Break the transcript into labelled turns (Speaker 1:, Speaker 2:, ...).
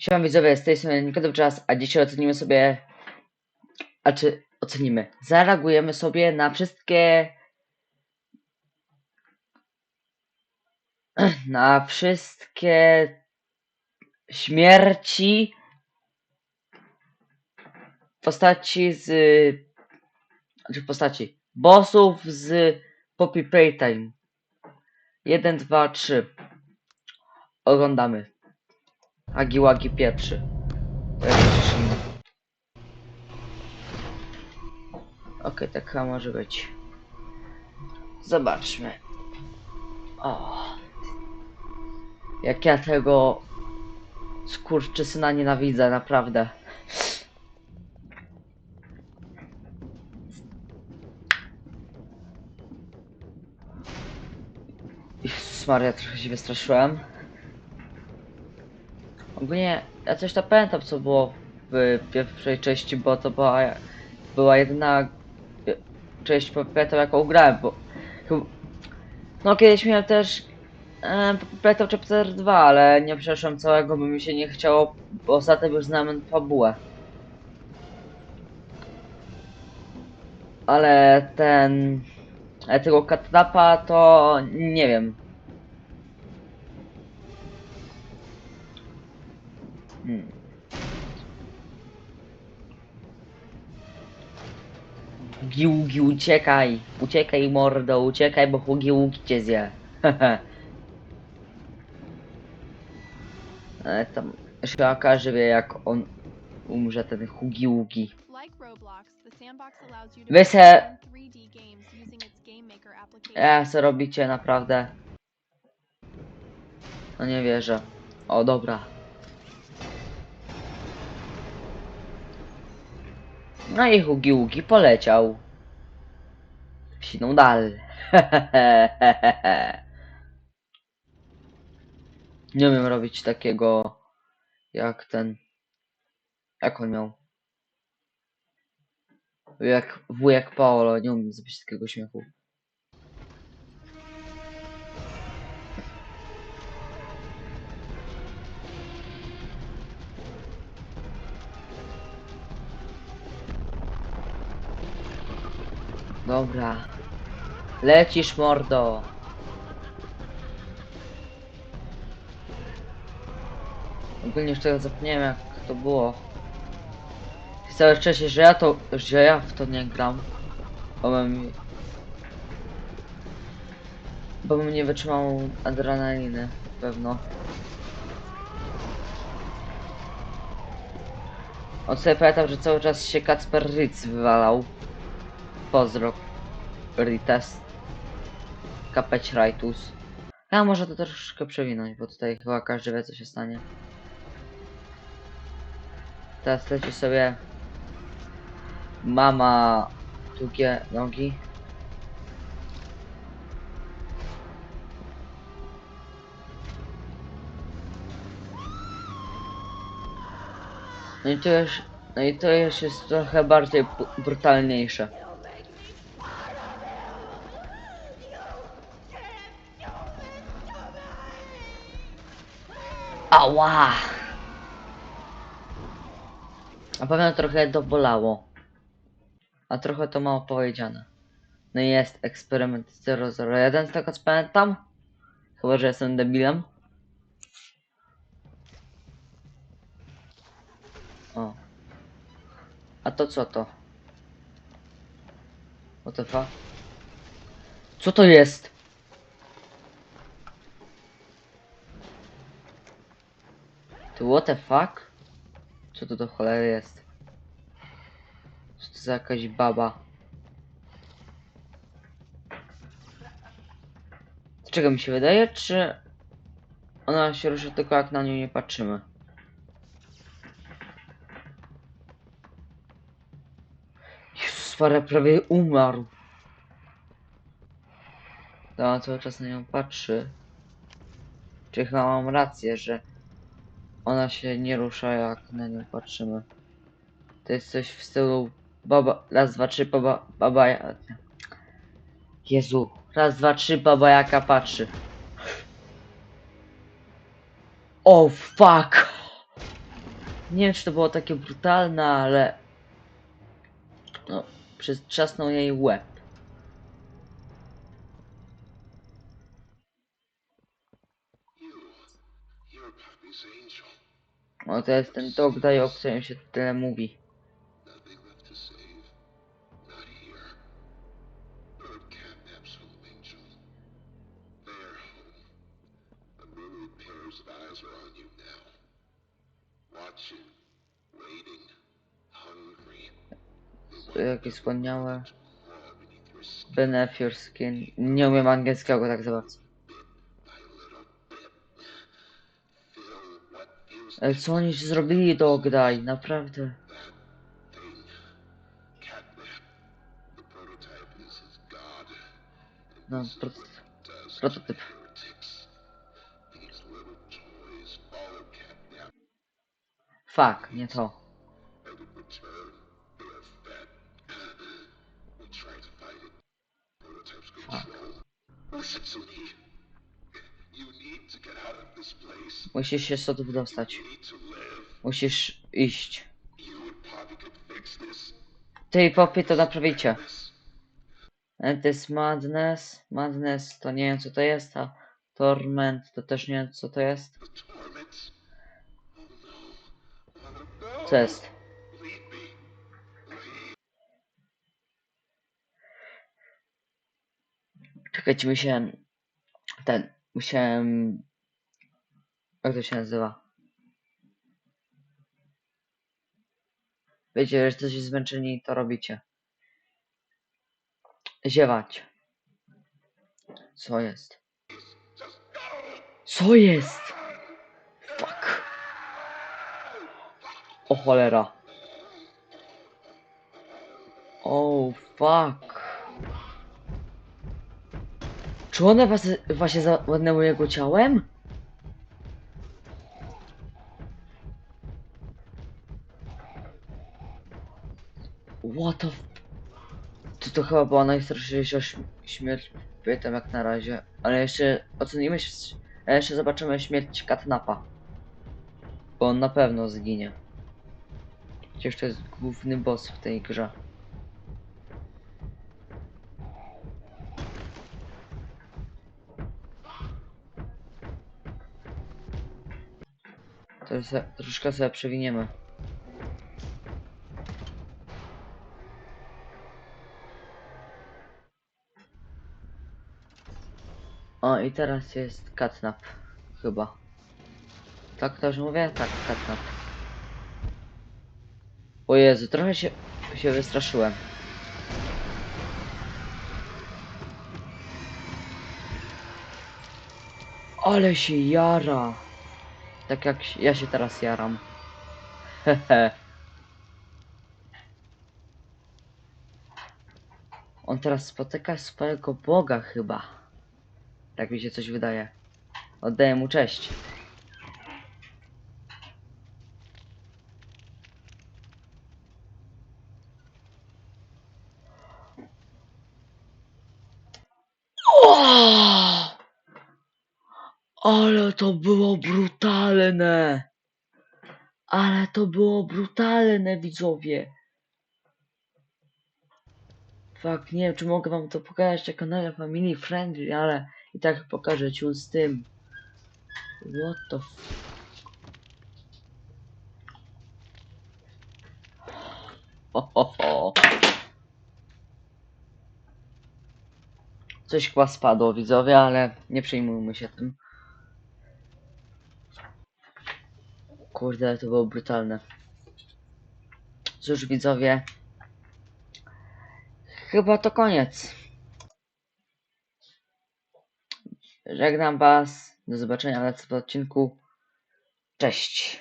Speaker 1: Siema widzowie, z tej strony Nikodem Czas, a dzisiaj ocenimy sobie, a czy ocenimy, zareagujemy sobie na wszystkie, na wszystkie śmierci postaci z, czy postaci, bossów z Poppy Playtime. 1, 2, 3. Oglądamy. Agiłagi pierwszy. To jest tak chyba może być. Zobaczmy. O. Jak ja tego skurczysyna nienawidzę, naprawdę. Jezus Maria, trochę się wystraszyłem. Ogólnie ja coś tam pamiętam co było w pierwszej części, bo to była, była jedyna część, pamiętam jaką grałem, bo no kiedyś miałem też pamiętam chapter 2, ale nie przeszłem całego, bo mi się nie chciało, bo ostatnio już znałem fabułę. Ale ten... Ale tego katnapa to nie wiem. Hmm. Giłgi, uciekaj! Uciekaj, mordo, uciekaj, bo Hugiługi cię zje. Ale tam się okaże wie jak on umrze, ten
Speaker 2: to
Speaker 1: Wy se-
Speaker 2: your own 3D games using its Game Maker application.
Speaker 1: Ja co robicie naprawdę? No nie wierzę. O dobra. No i Hugi Ługi poleciał. w Siną dal. Nie umiem robić takiego jak ten. Jak on miał? Jak wujek Paolo, nie umiem zrobić takiego śmiechu. Dobra. Lecisz, mordo. Ogólnie już tego zapomniałem jak to było. Całe szczęście, że ja to, że ja w to nie gram. Bo bym... Bo bym nie wytrzymał adrenaliny, pewno. On sobie pamiętam, że cały czas się Kacper Ritz wywalał. Pozdro. Rites. Kapeć Rajtus. A może to troszkę przewinąć, bo tutaj chyba każdy wie co się stanie. Teraz leci sobie mama długie nogi. No i to już, no i to już jest trochę bardziej brutalniejsze. Ała! Na pewno trochę to bolało. A trochę to mało powiedziane. No jest eksperyment 001 z tego co pamiętam. Chyba, że jestem debilem. O. A to co to? Fuck? Co to jest? To what the fuck? Co to do cholery jest? Co to za jakaś baba? Czego mi się wydaje, czy ona się ruszy tylko jak na nią nie patrzymy? Jezus, parę prawie umarł. To ona cały czas na nią patrzy. Czy chyba mam rację, że ona się nie rusza jak na nią patrzymy. To jest coś w stylu baba, raz, dwa, trzy, baba, baba. Jezu, raz, dwa, trzy, baba jaka patrzy. Oh, fuck! Nie wiem, czy to było takie brutalne, ale... No, przytrzasnął jej łeb. No to jest ten dog day, o się tyle mówi.
Speaker 3: Nothing left to save. Not here. Bird kidnaps home
Speaker 1: Co oni zrobili dog day? Naprawdę. No, prototyp. Fuck, nie to.
Speaker 3: and
Speaker 1: Musisz się stąd wydostać. Musisz iść. Ty i Poppy to naprawicie. And this madness. Madness to nie wiem co to jest, a torment to też nie wiem co to jest. Co jest? Czekajcie, musiałem... Ten... Musiałem... Jak to się nazywa? Wiecie, że jesteście zmęczeni, to robicie. Ziewać. Co jest? Co jest? Fuck. O cholera. Oh fuck. Czy one was, właśnie zawładnęły jego ciałem? To, chyba była najstraszniejsza śm- śmierć pytam jak na razie. Ale jeszcze ocenimy, jeszcze zobaczymy śmierć Katnapa. Bo on na pewno zginie. Przecież to jest główny boss w tej grze. To jest, troszkę sobie przewiniemy. O i teraz jest Katnap. Chyba. Tak też mówię? Tak, Katnap. O Jezu, trochę się, się wystraszyłem. Ale się jara. Tak jak ja się teraz jaram. Hehe. On teraz spotyka swojego Boga chyba. Tak mi się coś wydaje. Oddaję mu cześć. O! Ale to było brutalne! Ale to było brutalne, widzowie! Fak, nie wiem, czy mogę wam to pokazać na kanale Family Friendly, ale i tak pokażę ciul z tym. What the f... Coś chyba spadło, widzowie, ale nie przejmujmy się tym. Kurde, ale to było brutalne. Cóż, widzowie. Chyba to koniec. Żegnam was. Do zobaczenia w odcinku. Cześć.